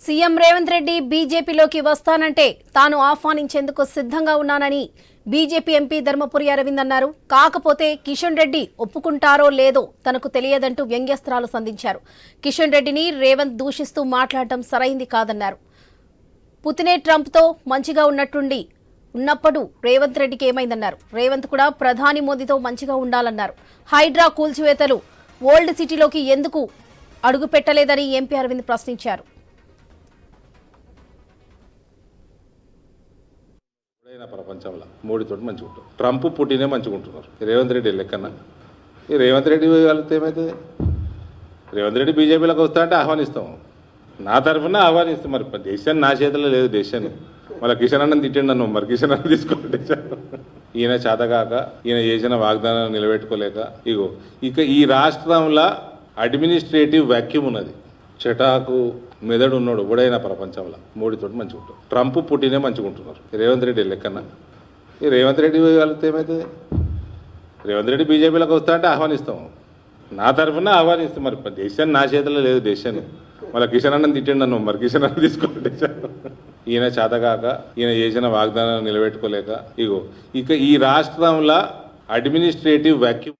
CM Revanth Reddy బీజేపీలోకి వస్తానంటే తాను ఆహ్వానించేందుకు సిద్ధంగా ఉన్నానని బీజేపీ ఎంపీ ధర్మపురి అరవింద్ అన్నారు. కాకపోతే కిషన్ రెడ్డి ఒప్పుకుంటారో లేదో తనకు తెలియదంటూ వ్యంగ్యస్త్రాలు సంధించారు. కిషన్ రెడ్డిని రేవంత్ దూషిస్తూ మాట్లాడటం సరైంది కాదన్నారు. పుతినే ట్రంప్తో మంచిగా ఉన్నట్టుండి ఉన్నప్పుడు రేవంత్ రెడ్డికి ఏమైందన్నారు. రేవంత్ కూడా ప్రధాని మోదీతో మంచిగా ఉండాలన్నారు. హైడ్రా కూల్చివేతలు ఓల్డ్ సిటీలోకి ఎందుకు అడుగుపెట్టలేదని ఎంపీ అరవింద్ ప్రశ్నించారు. ఎప్పుడైనా ప్రపంచంలో మోడీతోటి మంచిగా ఉంటారు. ట్రంప్ పుట్టినే మంచిగా ఉంటున్నారు. రేవంత్ రెడ్డి లెక్కన. ఈ రేవంత్ రెడ్డి వెళ్తే ఏమవుతుంది రేవంత్ రెడ్డి బీజేపీలోకి వస్తా అంటే ఆహ్వానిస్తాం. నా తరఫున ఆహ్వానిస్తాం. మరి దేశాన్ని నా చేతిలో లేదు దేశాన్ని మళ్ళీ కిషన్ అన్నం తిట్టిండు నన్ను. మరి కిషన్ అన్నం తీసుకోండి ఈయన చేతగాక ఈయన చేసిన వాగ్దానాన్ని నిలబెట్టుకోలేక ఇగో ఇక ఈ రాష్ట్రంలో అడ్మినిస్ట్రేటివ్ వ్యాక్యూమ్ ఉన్నది. చెటాకు మెదడు ఉన్నాడు ఎవడైనా ప్రపంచంలో మోడీతోటి మంచిగా ఉంటాడు ట్రంప్ పుట్టినే మంచిగా ఉంటున్నారు ఈ రేవంత్ రెడ్డి లెక్కన. ఈ రేవంత్ రెడ్డి వెళ్తే ఏమవుతుంది రేవంత్ రెడ్డి బీజేపీలోకి వస్తా అంటే ఆహ్వానిస్తాం. నా తరఫున ఆహ్వానిస్తాం. మరి దేశాన్ని నా చేతిలో లేదు దేశాన్ని మళ్ళీ కిషన్ అన్నం తిట్టండి నన్ను మరి కిషన్ అన్నం తీసుకోండి ఈయన చేతగాక ఈయన చేసిన వాగ్దానాన్ని నిలబెట్టుకోలేక ఇగో ఇక ఈ రాష్ట్రంలో అడ్మినిస్ట్రేటివ్ వ్యాక్యూమ్